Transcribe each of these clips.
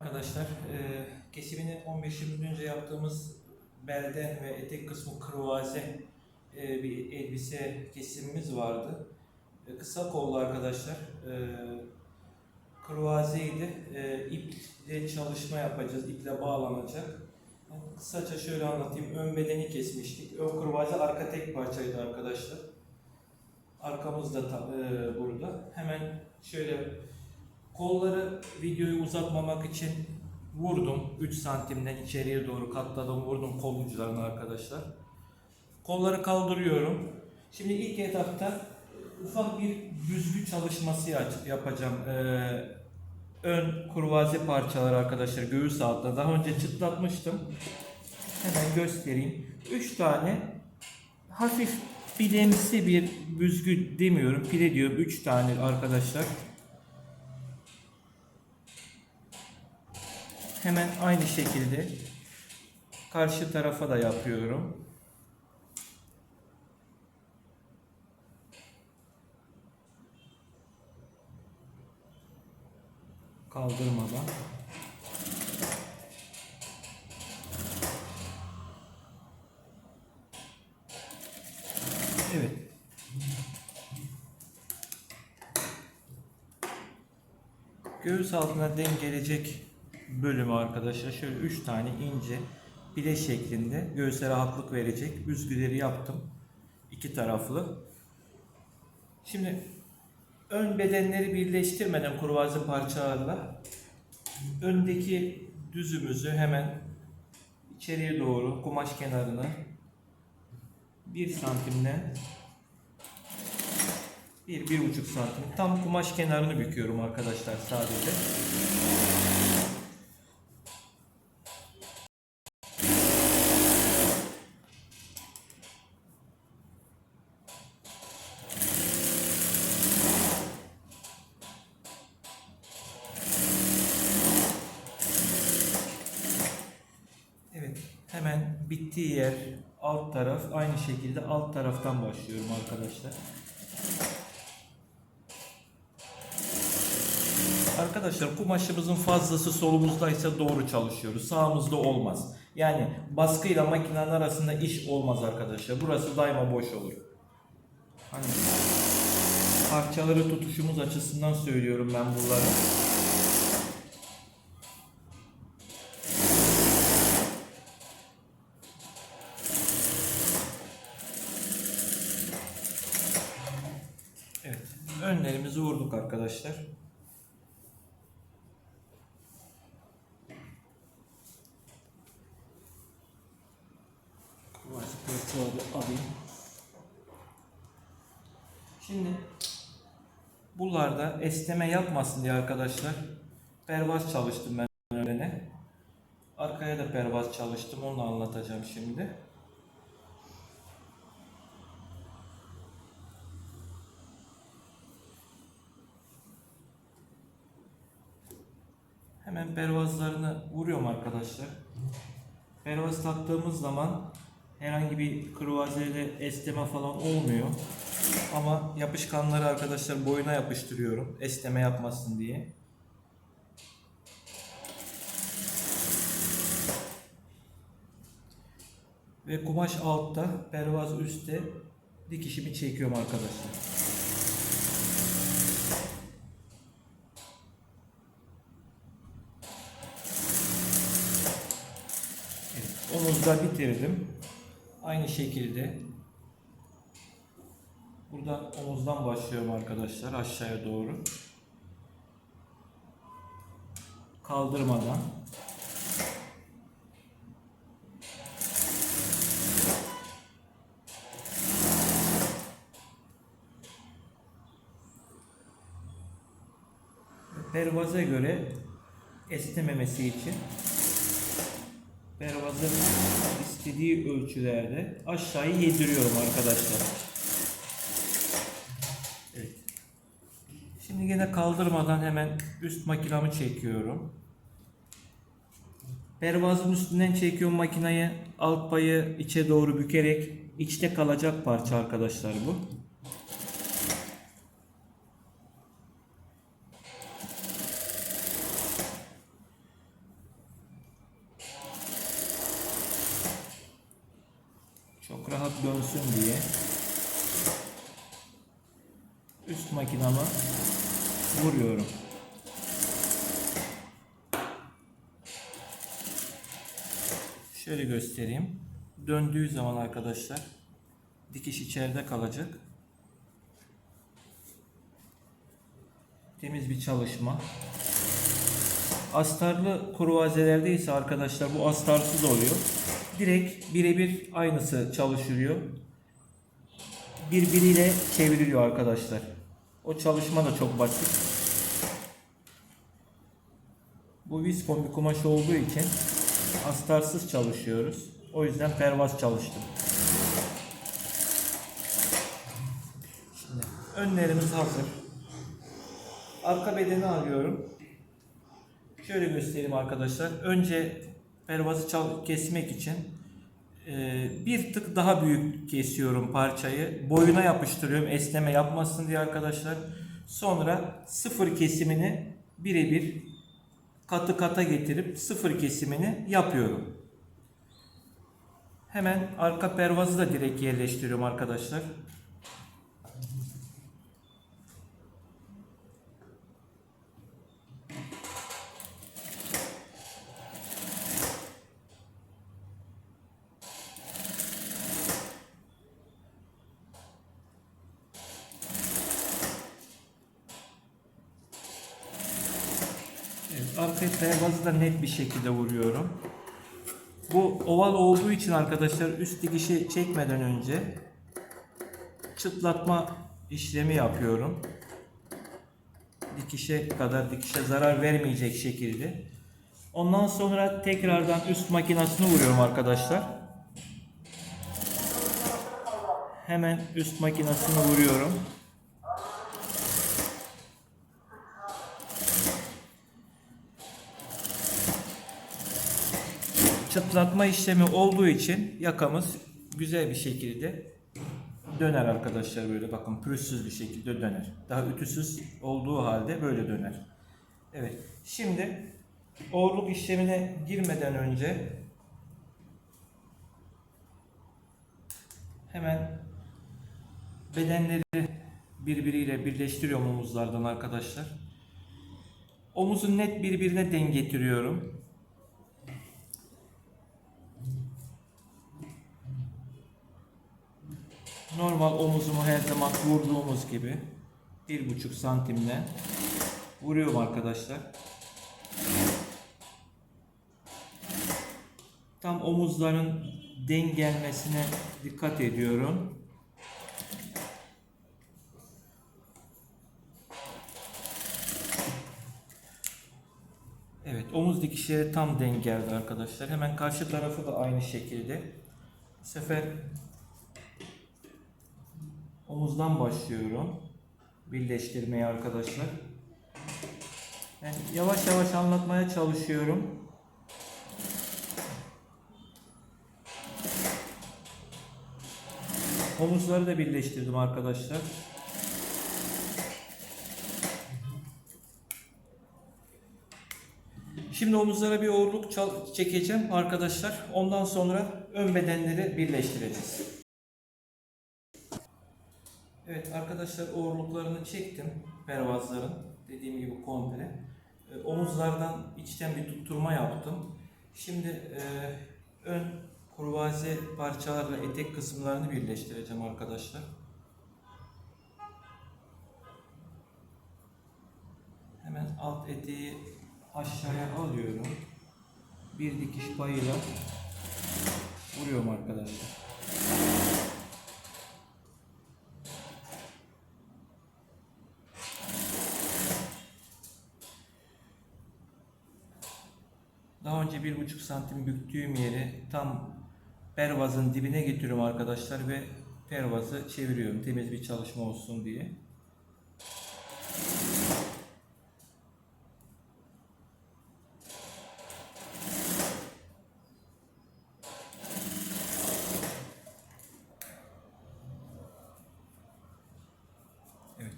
Arkadaşlar e, kesimini 15-20 gün önce yaptığımız belden ve etek kısmı kruvaze e, bir elbise kesimimiz vardı. E, kısa kollu arkadaşlar. E, kruvazeydi. E, iple çalışma yapacağız. iple bağlanacak. Kısaca şöyle anlatayım. Ön bedeni kesmiştik. Ön kruvaze arka tek parçaydı arkadaşlar. Arkamız da ta- e, burada. Hemen şöyle Kolları videoyu uzatmamak için vurdum. 3 santimden içeriye doğru katladım. Vurdum kol uçlarını arkadaşlar. Kolları kaldırıyorum. Şimdi ilk etapta ufak bir büzgü çalışması yap- yapacağım. Ee, ön kurvaze parçaları arkadaşlar göğüs altında. Daha önce çıtlatmıştım. Hemen göstereyim. 3 tane hafif pidemsi bir büzgü demiyorum. Pide diyorum 3 tane arkadaşlar. Hemen aynı şekilde karşı tarafa da yapıyorum. Kaldırmadan. Evet. Göğüs altına denk gelecek bölümü arkadaşlar şöyle 3 tane ince pide şeklinde göğüse rahatlık verecek büzgüleri yaptım. iki taraflı. Şimdi ön bedenleri birleştirmeden kurvazı parçalarla öndeki düzümüzü hemen içeriye doğru kumaş kenarına 1 santimden 1 bir, buçuk santim tam kumaş kenarını büküyorum arkadaşlar sadece. Evet, hemen bittiği yer alt taraf aynı şekilde alt taraftan başlıyorum arkadaşlar. Arkadaşlar kumaşımızın fazlası solumuzdaysa doğru çalışıyoruz. Sağımızda olmaz. Yani baskıyla makinenin arasında iş olmaz arkadaşlar. Burası daima boş olur. Hani parçaları tutuşumuz açısından söylüyorum ben bunları. Evet. Önlerimizi vurduk arkadaşlar. Kıvaç parçaları alayım. Şimdi buralarda esneme yapmasın diye arkadaşlar pervaz çalıştım ben öne. Arkaya da pervaz çalıştım. Onu anlatacağım şimdi. Hemen pervazlarını vuruyorum arkadaşlar. Pervaz taktığımız zaman herhangi bir kruvazede esneme falan olmuyor. Ama yapışkanları arkadaşlar boyuna yapıştırıyorum. Esneme yapmasın diye. Ve kumaş altta, pervaz üstte dikişimi çekiyorum arkadaşlar. Omuzda bitirdim. Aynı şekilde buradan omuzdan başlıyorum arkadaşlar aşağıya doğru. Kaldırmadan. Pervaza göre esnememesi için pervazın istediği ölçülerde aşağıya yediriyorum arkadaşlar. Evet. Şimdi yine kaldırmadan hemen üst makinamı çekiyorum. Pervazın üstünden çekiyorum makinayı. Alt payı içe doğru bükerek içte kalacak parça arkadaşlar bu. rahat dönsün diye üst makinama vuruyorum. Şöyle göstereyim. Döndüğü zaman arkadaşlar dikiş içeride kalacak. Temiz bir çalışma. Astarlı kruvazelerde ise arkadaşlar bu astarsız oluyor. Direkt birebir aynısı çalışıyor. Birbiriyle çevriliyor arkadaşlar. O çalışma da çok basit. Bu viskon bir kumaş olduğu için astarsız çalışıyoruz. O yüzden pervaz çalıştım. Şimdi önlerimiz hazır. Arka bedeni alıyorum. Şöyle göstereyim arkadaşlar. Önce pervazı kesmek için e, bir tık daha büyük kesiyorum parçayı. Boyuna yapıştırıyorum esneme yapmasın diye arkadaşlar. Sonra sıfır kesimini birebir katı kata getirip sıfır kesimini yapıyorum. Hemen arka pervazı da direkt yerleştiriyorum arkadaşlar. Evet, arka pervazı da net bir şekilde vuruyorum. Bu oval olduğu için arkadaşlar üst dikişi çekmeden önce çıtlatma işlemi yapıyorum. Dikişe kadar dikişe zarar vermeyecek şekilde. Ondan sonra tekrardan üst makinasını vuruyorum arkadaşlar. Hemen üst makinasını vuruyorum. Çıtlatma işlemi olduğu için yakamız güzel bir şekilde döner arkadaşlar böyle bakın pürüzsüz bir şekilde döner. Daha ütüsüz olduğu halde böyle döner. Evet. Şimdi oğurluk işlemine girmeden önce hemen bedenleri birbiriyle birleştiriyorum omuzlardan arkadaşlar. Omuzu net birbirine denk getiriyorum. Normal omuzumu her zaman vurduğumuz gibi bir buçuk santimden vuruyorum arkadaşlar. Tam omuzların denk gelmesine dikkat ediyorum. Evet omuz dikişleri tam denk geldi arkadaşlar. Hemen karşı tarafı da aynı şekilde. Bu sefer Omuzdan başlıyorum. Birleştirmeye arkadaşlar. Ben yavaş yavaş anlatmaya çalışıyorum. Omuzları da birleştirdim arkadaşlar. Şimdi omuzlara bir oğurluk çekeceğim arkadaşlar. Ondan sonra ön bedenleri birleştireceğiz. Evet arkadaşlar oğurluklarını çektim pervazların dediğim gibi komple. E, omuzlardan içten bir tutturma yaptım. Şimdi e, ön kurvaze parçalarla etek kısımlarını birleştireceğim arkadaşlar. Hemen alt eteği aşağıya alıyorum. Bir dikiş payıyla vuruyorum arkadaşlar. Daha önce bir buçuk santim büktüğüm yeri tam pervazın dibine getiriyorum arkadaşlar ve pervazı çeviriyorum temiz bir çalışma olsun diye. Evet.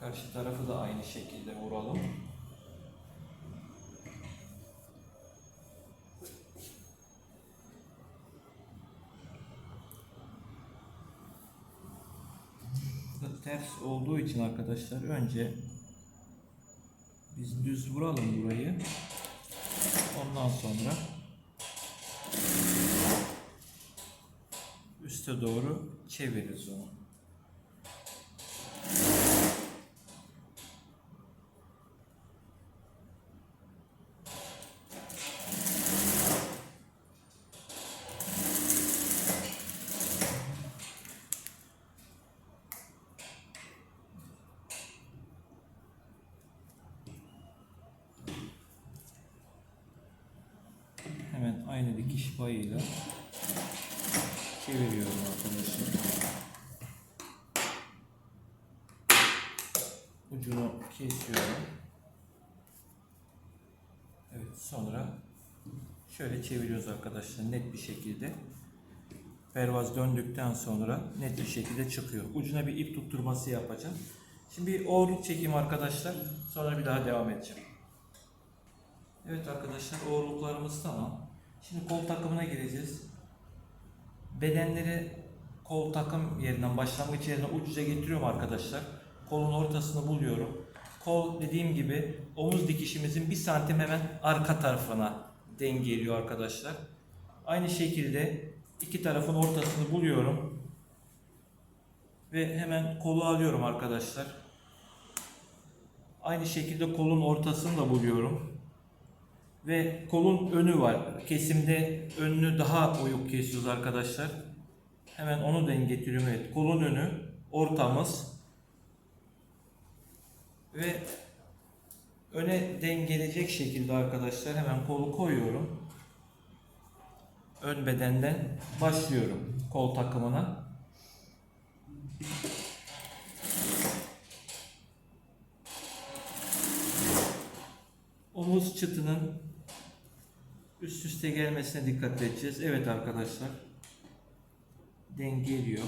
Karşı tarafı da aynı şekilde vuralım. Olduğu için arkadaşlar önce biz düz vuralım burayı. Ondan sonra üste doğru çeviririz onu. Hemen aynı dikiş payıyla çeviriyorum arkadaşlar. Ucunu kesiyorum. Evet sonra şöyle çeviriyoruz arkadaşlar net bir şekilde. Pervaz döndükten sonra net bir şekilde çıkıyor. Ucuna bir ip tutturması yapacağım. Şimdi bir oğurluk çekeyim arkadaşlar. Sonra bir daha devam edeceğim. Evet arkadaşlar oğurluklarımız tamam. Şimdi kol takımına gireceğiz. Bedenleri kol takım yerinden başlangıç yerine ucuca getiriyorum arkadaşlar. Kolun ortasını buluyorum. Kol dediğim gibi omuz dikişimizin bir santim hemen arka tarafına dengeliyor arkadaşlar. Aynı şekilde iki tarafın ortasını buluyorum. Ve hemen kolu alıyorum arkadaşlar. Aynı şekilde kolun ortasını da buluyorum ve kolun önü var. Kesimde önünü daha oyuk kesiyoruz arkadaşlar. Hemen onu denk getiriyorum. Evet, kolun önü, ortamız ve öne denk gelecek şekilde arkadaşlar hemen kolu koyuyorum. Ön bedenden başlıyorum kol takımına. Omuz çıtının üst üste gelmesine dikkat edeceğiz. Evet arkadaşlar. Dengeliyor.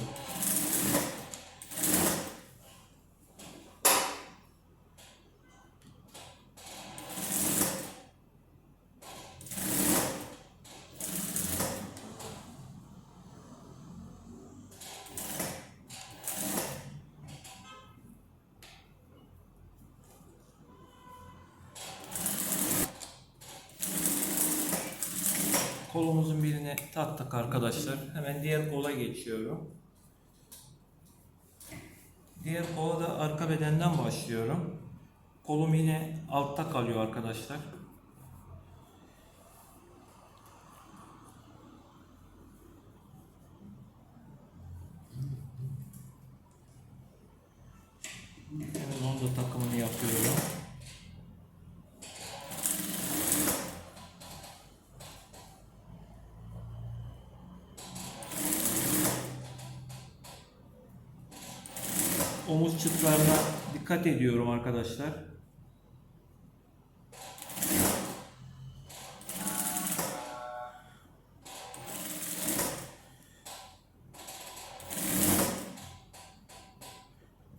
Kolumuzun birine taktık arkadaşlar. Hemen diğer kola geçiyorum. Diğer kola da arka bedenden başlıyorum. Kolum yine altta kalıyor arkadaşlar. Hemen onun da takımını yapıyorum. Omuz çıtlarına dikkat ediyorum arkadaşlar.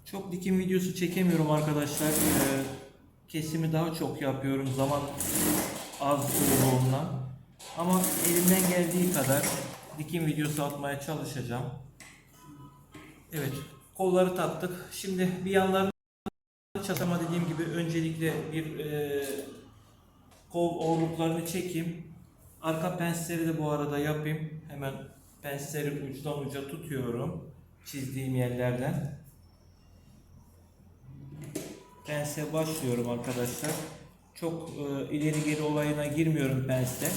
Çok dikim videosu çekemiyorum arkadaşlar. Ee, kesimi daha çok yapıyorum zaman az olduğundan. Ama elimden geldiği kadar dikim videosu atmaya çalışacağım. Evet, kolları taktık. Şimdi bir yanlarını çatama dediğim gibi öncelikle bir e, kol oğurluklarını çekeyim. Arka pensleri de bu arada yapayım. Hemen pensleri uçtan uca tutuyorum. Çizdiğim yerlerden. Pense başlıyorum arkadaşlar. Çok e, ileri geri olayına girmiyorum pense.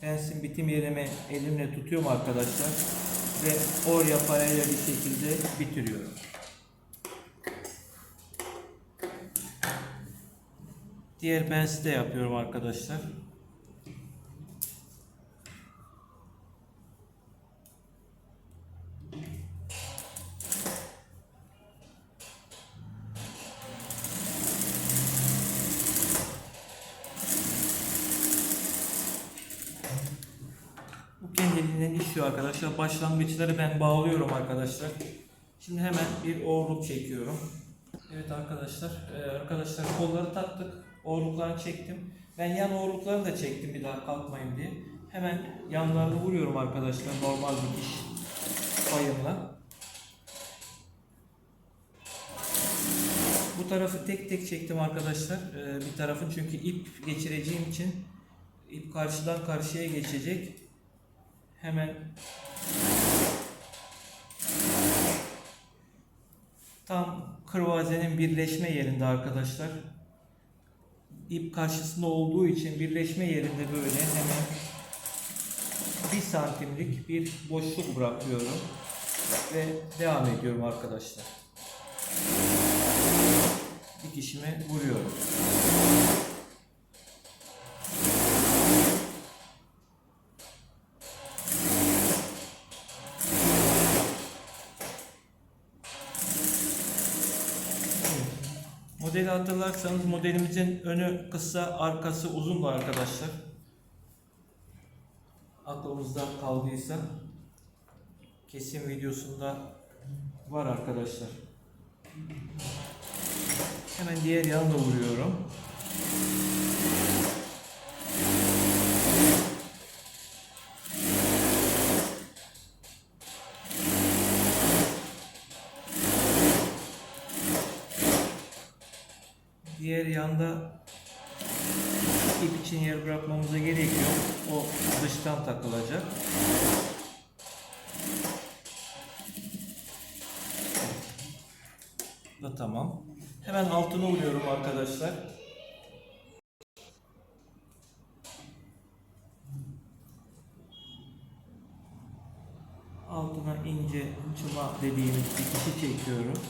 Pensin bitim yerimi elimle tutuyorum arkadaşlar ve oraya paralel bir şekilde bitiriyorum. Diğer pensi de yapıyorum arkadaşlar. Başlangıçları ben bağlıyorum arkadaşlar. Şimdi hemen bir oğurluk çekiyorum. Evet arkadaşlar, e, arkadaşlar kolları taktık. Oğurluklarını çektim. Ben yan oğurlukları da çektim bir daha kalkmayın diye. Hemen yanlarını vuruyorum arkadaşlar normal dikiş payımla. Bu tarafı tek tek çektim arkadaşlar. Ee, bir tarafın çünkü ip geçireceğim için ip karşıdan karşıya geçecek. Hemen tam kırvazenin birleşme yerinde arkadaşlar. İp karşısında olduğu için birleşme yerinde böyle hemen bir santimlik bir boşluk bırakıyorum ve devam ediyorum arkadaşlar. Dikişimi vuruyorum. Hatırlarsanız modelimizin önü kısa, arkası uzundu arkadaşlar. Aklımızda kaldıysa kesim videosunda var arkadaşlar. Hemen diğer yanı da vuruyorum. Diğer yanda ip için yer bırakmamıza gerek yok. O dıştan takılacak. Da tamam. Hemen altına vuruyorum arkadaşlar. Altına ince çıma dediğimiz dikişi çekiyorum.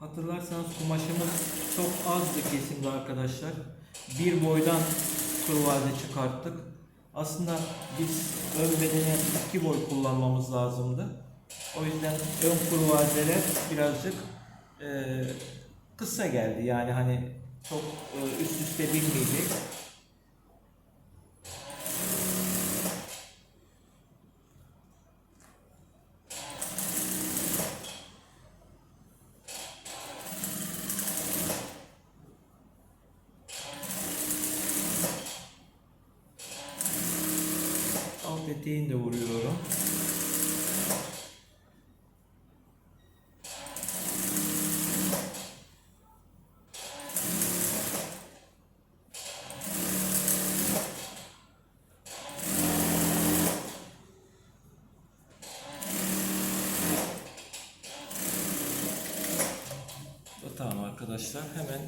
Hatırlarsanız kumaşımız çok azdı kesimde arkadaşlar. Bir boydan kruvaze çıkarttık. Aslında biz ön bedene iki boy kullanmamız lazımdı. O yüzden ön kruvazeler birazcık e, kısa geldi. Yani hani çok e, üst üste binmeyecek. Alt eteğini de vuruyorum. Arkadaşlar hemen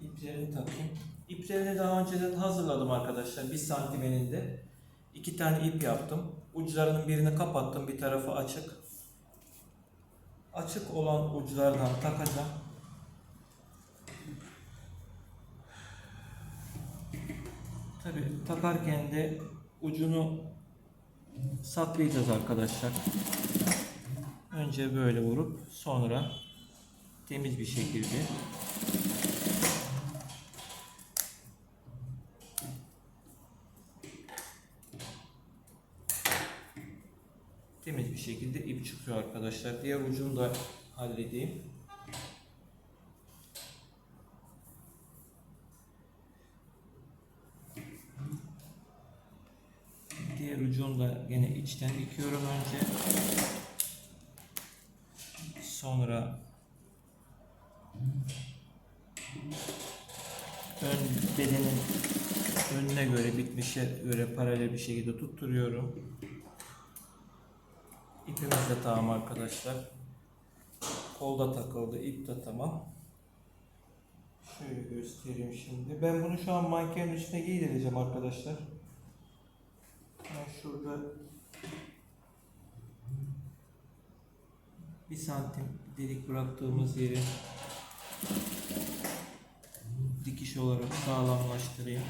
iplerini takayım. İplerini daha önceden hazırladım arkadaşlar. Bir santim eninde. İki tane ip yaptım. Uçlarının birini kapattım. Bir tarafı açık. Açık olan uçlardan takacağım. Tabi takarken de ucunu saklayacağız arkadaşlar. Önce böyle vurup sonra temiz bir şekilde temiz bir çıkıyor arkadaşlar. Diğer ucunu da halledeyim. Diğer ucunu da yine içten dikiyorum önce. Sonra ön bedenin önüne göre bitmişe göre paralel bir şekilde tutturuyorum. İpimiz de tamam arkadaşlar. Kolda takıldı, ip de tamam. Şöyle göstereyim şimdi. Ben bunu şu an mankenin üstüne giydireceğim arkadaşlar. Ben şurada bir santim delik bıraktığımız yeri dikiş olarak sağlamlaştırayım.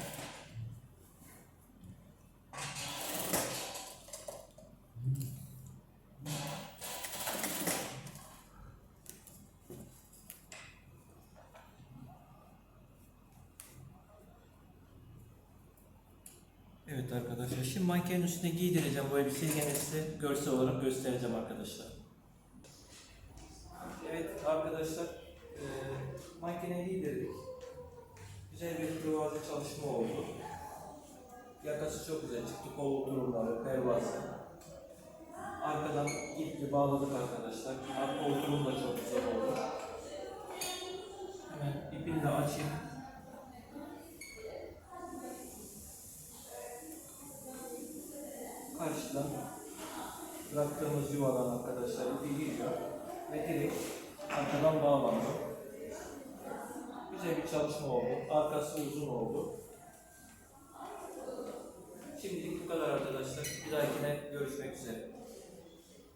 Evet Evet arkadaşlar. Şimdi mankenin üstüne giydireceğim bu elbiseyi gene size görsel olarak göstereceğim arkadaşlar. Evet arkadaşlar. E, mankene giydirdik. Güzel bir kruvaze çalışma oldu. Yakası çok güzel çıktı. Kol oturumları, pervazı. Arkadan iple bağladık arkadaşlar. Arka oturum da çok güzel oldu. Hemen ipini de açayım. Karşıdan bıraktığımız yuvadan arkadaşlar ipi giriyor ve direkt arkadan bağlanıyor. Güzel bir çalışma oldu. Arkası uzun oldu. Şimdilik bu kadar arkadaşlar. Bir dahakine görüşmek üzere.